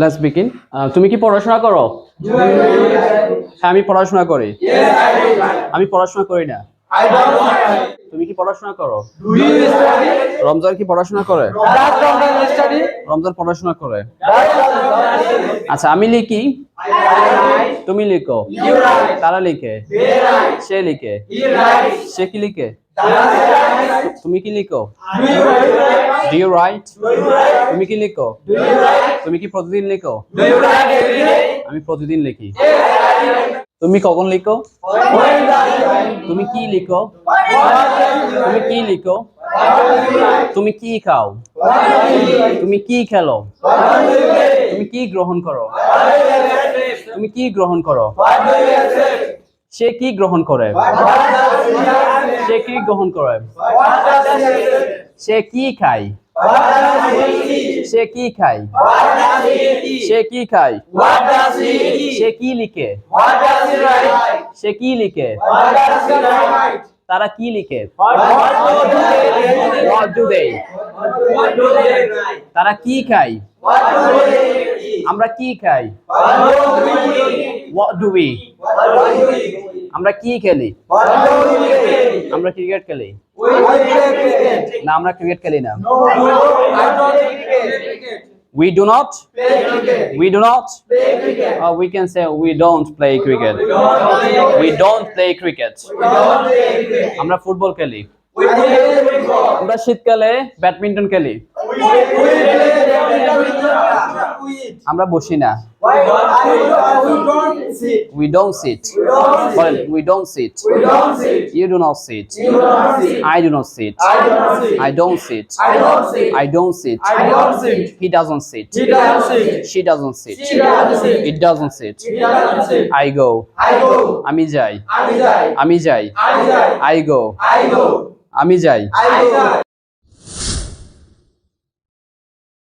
Let's begin তুমি কি পড়াশোনা করো হ্যাঁ আমি পড়াশোনা করি আমি পড়াশোনা করি না. তুমি কি পড়াশোনা করো? রমজান কি পড়াশোনা করে? রমজান পড়াশোনা করে? আচ্ছা আমি লিখি তুমি লিখো. তারা লিখে. সে লিখে সে কি লিখে? তুমি কি লিখো write? রাইট? তুমি কি লিখো? তুমি কি প্রতিদিন লেখো? আমি প্রতিদিন লিখি। তুমি কখন লিখো? তুমি কি লিখো? তুমি কি লিখো? তুমি কি খাও? তুমি কি খেলো? তুমি কি গ্রহণ করো? তুমি কি গ্রহণ করো? সে কি গ্রহণ করে? সে কি গ্রহণ করে? সে কি খায়? সে কি খায়? সে কি খায়? সে কি লিখে? সে কি লিখে? তারা কি লিখে? তারা কি খায়? আমরা কি খাই? ডুবি আমরা কি খেলি? আমরা ক্রিকেট খেলি। না, আমরা ক্রিকেট খেলি না। We do not Play cricket. we do not Play cricket. or we can say we don't play cricket We don't play cricket. আমরা ফুটবল খেলি. আমরা শীতকালে ব্যাডমিন্টন খেলি আমরা বসি না sit We don't বলেন sit. we don't sit We don't sit. you do not sit You don't sit. I do not sit I don't sit. I don't sit I don't sit. I don't sit I don't sit. he doesn't sit He doesn't sit. she doesn't sit She doesn't sit. it doesn't sit He doesn't sit. I go I go. আমি যাই. আমি যাই I go. আমি যাই.